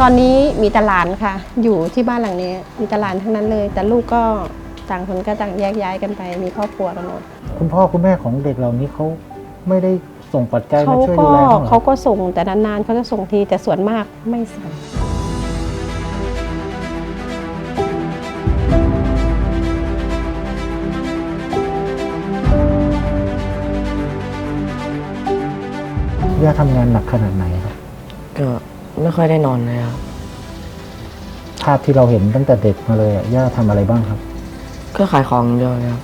ตอนนี้มีแตหลานค่ะ อยู่ที่บ้านหลังนี้ มีแตหลานทั้งนั้นเลย แต่ลูกก็ต่างคนก็ต่างแยกย้ายกันไป มีครอบครัวกันหมดคุณพ่อคุณแม่ของเด็กเหล่านี้เขาไม่ได้ส่งปัจจัยเขามาช่วยก็ดูแลบ้างเหรเขาอก็ส่งแต่นานๆเขาจะส่งทีแต่ส่วนมากไม่ส่งย่าทำงานหนักขนาดไหนครับก็ ไม่ค่อยได้นอนเลยครับภาพที่เราเห็นตั้งแต่เด็กมาเลยอะย่าทำอะไรบ้างครับ ก็ขายของอย่างเดียวเลยครับ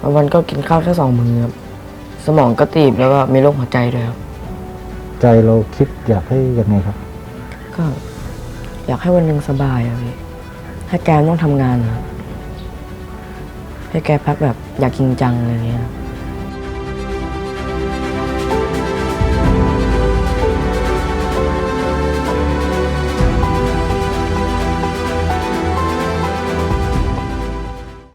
บางวันก็กินข้าวแค่สองมื้อครับสมองก็ตีบแล้วก็มีโรคหัวใจด้วยครับใจเราคิดอยากให้ยังไงครับ ก็อยากให้วันหนึ่งสบายอะพี่ให้แกไม่ต้องทำงานนะครับให้แกพักแบบอยากจริงจังอะไรอย่างเงี้ยครับ